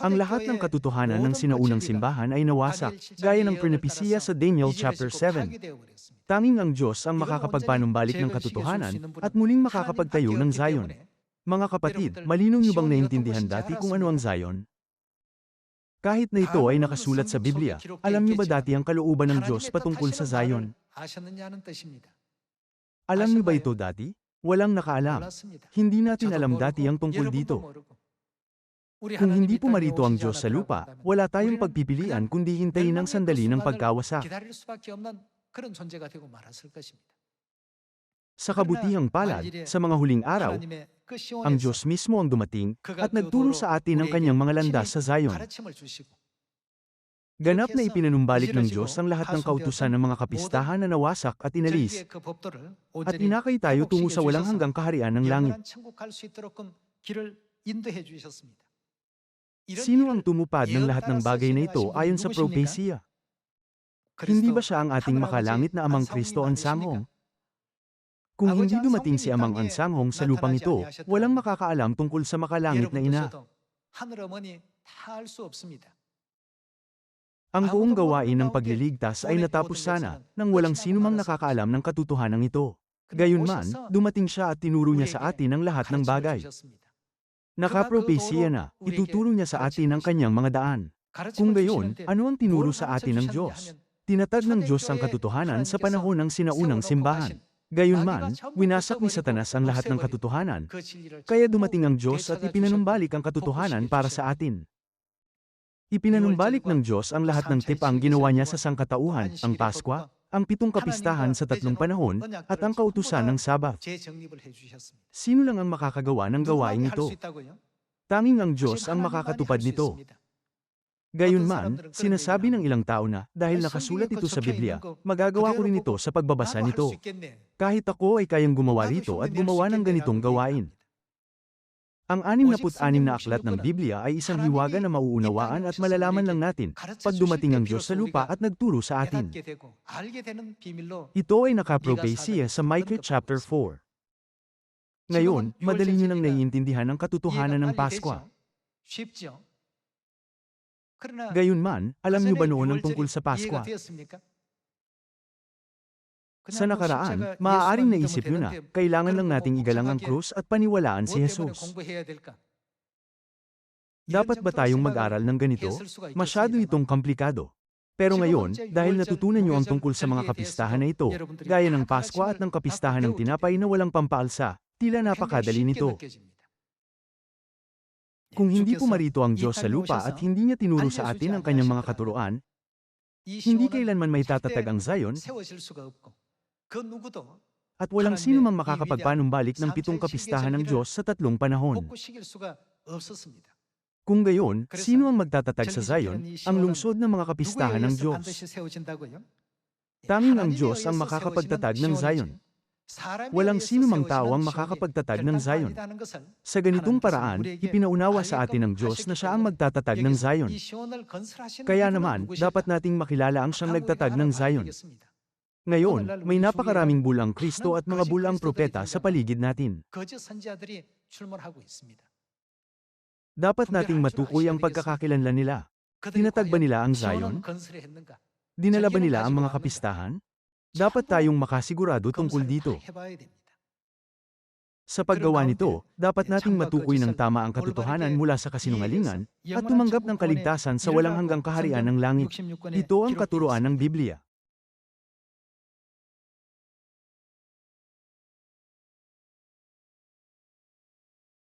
Ang lahat ng katotohanan ng sinaunang simbahan ay nawasak, gaya ng prinapisiya sa Daniel chapter 7. Tanging ang Diyos ang makakapagpanumbalik ng katotohanan at muling makakapagtayo ng Zion. Mga kapatid, malinaw niyo bang naintindihan dati kung ano ang Zion? Kahit na ito ay nakasulat sa Biblia, alam niyo ba dati ang kalooban ng Diyos patungkol sa Zion? Alam niyo ba ito dati? Walang nakaalam. Hindi natin alam dati ang tungkol dito. Kung hindi pumarito ang Diyos sa lupa, wala tayong pagpipilian kundi hintayin ang sandali ng pagkawasak. Sa kabutihang palad, sa mga huling araw, ang Diyos mismo ang dumating at nagturo sa atin ang kanyang mga landas sa Zion. Ganap na ipinanumbalik ng Diyos ang lahat ng kautusan ng mga kapistahan na nawasak at inalis, at inakay tayo tungo sa walang hanggang kaharian ng langit. Sino ang tumupad ng lahat ng bagay na ito ayon sa propesya? Hindi ba siya ang ating makalangit na amang Kristo ang sanghong? Kung hindi dumating si amang ansanghong sa lupang ito, walang makakaalam tungkol sa makalangit na ina. Ang buong gawain ng pagliligtas ay natapos sana nang walang sinumang nakakaalam ng katotohanan ito. Gayunman, dumating siya at tinuro niya sa atin ang lahat ng bagay. Nakapropesya na, ituturo niya sa atin ang kanyang mga daan. Kung gayon, ano ang tinuro sa atin ng Diyos? Tinatag ng Diyos ang katotohanan sa panahon ng sinaunang simbahan. Gayunman, winasak ni Satanas ang lahat ng katotohanan. Kaya dumating ang Diyos at ipinanumbalik ang katotohanan para sa atin. Ipinanumbalik ng Diyos ang lahat ng tipang ginawa niya sa sangkatauhan, ang Paskwa, ang pitong kapistahan sa tatlong panahon, at ang kautusan ng Sabat. Sino lang ang makakagawa ng gawain ito? Tanging ang Diyos ang makakatupad nito. Gayunman, sinasabi ng ilang tao na, dahil nakasulat ito sa Biblia, magagawa ko rin ito sa pagbabasa nito. Kahit ako ay kayang gumawa rito at gumawa ng ganitong gawain. Ang 66 na aklat ng Biblia ay isang hiwaga na mauunawaan at malalaman lang natin pag dumating ang Diyos sa lupa at nagturo sa atin. Ito ay nakapropesya sa Micah chapter 4. Ngayon, madali niyo nang naiintindihan ang katotohanan ng Paskwa. Gayunman, alam niyo ba noon ang tungkol sa Paskwa? Sa nakaraan, maaaring naisip nyo na, kailangan lang nating igalang ang krus at paniwalaan si Jesus. Dapat ba tayong mag-aral ng ganito? Masyado itong komplikado. Pero ngayon, dahil natutunan nyo ang tungkol sa mga kapistahan na ito, gaya ng Paskwa at ng kapistahan ng tinapay na walang pampaalsa, tila napakadali nito. Kung hindi pumarito ang Diyos sa lupa at hindi niya tinuro sa atin ang kanyang mga katuruan, hindi kailanman may tatatag ang Zion, at walang sino mang makakapagpanumbalik ng pitong kapistahan ng Diyos sa tatlong panahon. Kung gayon, sino ang magtatatag sa Zion, ang lungsod ng mga kapistahan ng Diyos? Tanging ang Diyos ang makakapagtatag ng Zion. Walang sino mang tao ang makakapagtatag ng Zion. Sa ganitong paraan, ipinaunawa sa atin ng Diyos na siya ang magtatatag ng Zion. Kaya naman, dapat nating makilala ang siyang nagtatag ng Zion. Ngayon, may napakaraming bulang Kristo at mga bulang propeta sa paligid natin. Dapat nating matukoy ang pagkakakilanlan nila. Tinatag ba nila ang Zion? Dinala ba nila ang mga kapistahan? Dapat tayong makasigurado tungkol dito. Sa paggawa nito, dapat nating matukoy ng tama ang katotohanan mula sa kasinungalingan at tumanggap ng kaligtasan sa walang hanggang kaharian ng langit. Ito ang katuroan ng Biblia.